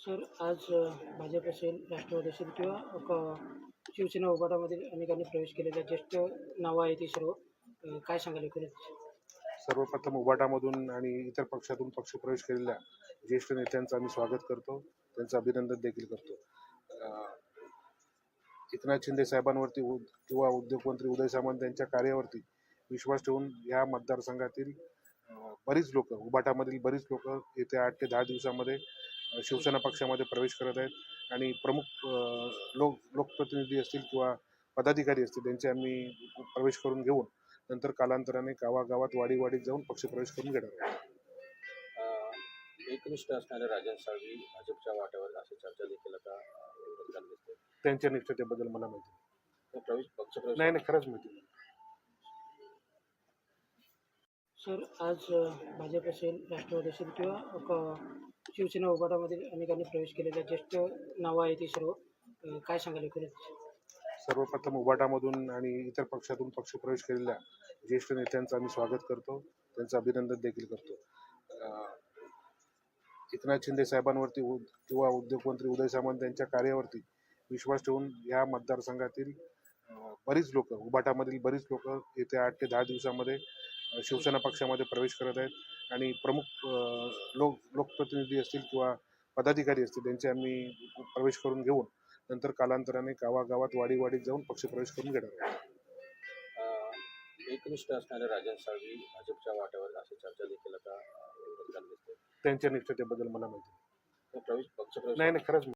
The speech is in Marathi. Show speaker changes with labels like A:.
A: सर आज भाजप असेल राष्ट्रवादी असेल किंवा क- शिवसेना उभाटामधील अनेकांनी प्रवेश केलेल्या ज्येष्ठ नावं आहे ती सर्व. अ, काय सांगाल एकूणच?
B: सर्वप्रथम उबाटामधून आणि इतर पक्षातून पक्षप्रवेश केलेल्या ज्येष्ठ नेत्यांचं आम्ही स्वागत करतो. त्यांचं अभिनंदन देखील करतो. अं, एकनाथ शिंदे साहेबांवरती उद- किंवा उद्योगमंत्री उदय सामंत यांच्या कार्यावरती विश्वास ठेवून या मतदारसंघातील अं, बरीच लोक उबाटामधील बरीच लोक येत्या आठ ते दहा दिवसामध्ये शिवसेना पक्षामध्ये प्रवेश करत आहेत आणि प्रमुख लोक लोकप्रतिनिधी असतील किंवा पदाधिकारी असतील त्यांचे आम्ही प्रवेश करून घेऊन नंतर कालांतराने गावागावात वाडी वाडीत जाऊन पक्षप्रवेश करून घेणार आहोत.
C: एकनिष्ठ असणारे राजन साळवी भाजपच्या वाट्यावर अशी चर्चा देखील आता
B: त्यांच्या निष्ठतेबद्दल मला माहिती
C: प्रवेश पक्षप्रवेश
B: नाही नाही खरंच माहिती नाही.
A: सर आज भाजप असेल राष्ट्रवादी असेल किंवा शिवसेना उभाटामधील अनेकांनी प्रवेश केलेल्या ज्येष्ठ नावं आहे ती सर्व. काय सांगाल एकूणच
B: सर्वप्रथम उबाटामधून आणि इतर पक्षातून पक्षप्रवेश केलेल्या ज्येष्ठ नेत्यांचं आम्ही स्वागत करतो. त्यांचं अभिनंदन देखील करतो. एकनाथ शिंदे साहेबांवरती उद- किंवा उद्योगमंत्री उदय सामंत यांच्या कार्यावरती विश्वास ठेवून या मतदारसंघातील बरीच लोक उबाटामधील बरीच लोक येत्या आठ ते दहा दिवसामध्ये शिवसेना पक्षामध्ये प्रवेश करत आहेत. आणि प्रमुख लोक लोकप्रतिनिधी असतील किंवा पदाधिकारी असतील त्यांचे आम्ही प्रवेश करून घेऊन नंतर कालांतराने गावागावात वाडी वाडीत जाऊन पक्षप्रवेश करून घेणार आहोत.
C: एकनिष्ठ असणारे राजन साळवी भाजपच्या वाट्यावर अशी चर्चा देखील आता
B: त्यांच्या निष्ठतेबद्दल मला माहिती
C: प्रवेश पक्षप्रवेश
B: नाही नाही खरंच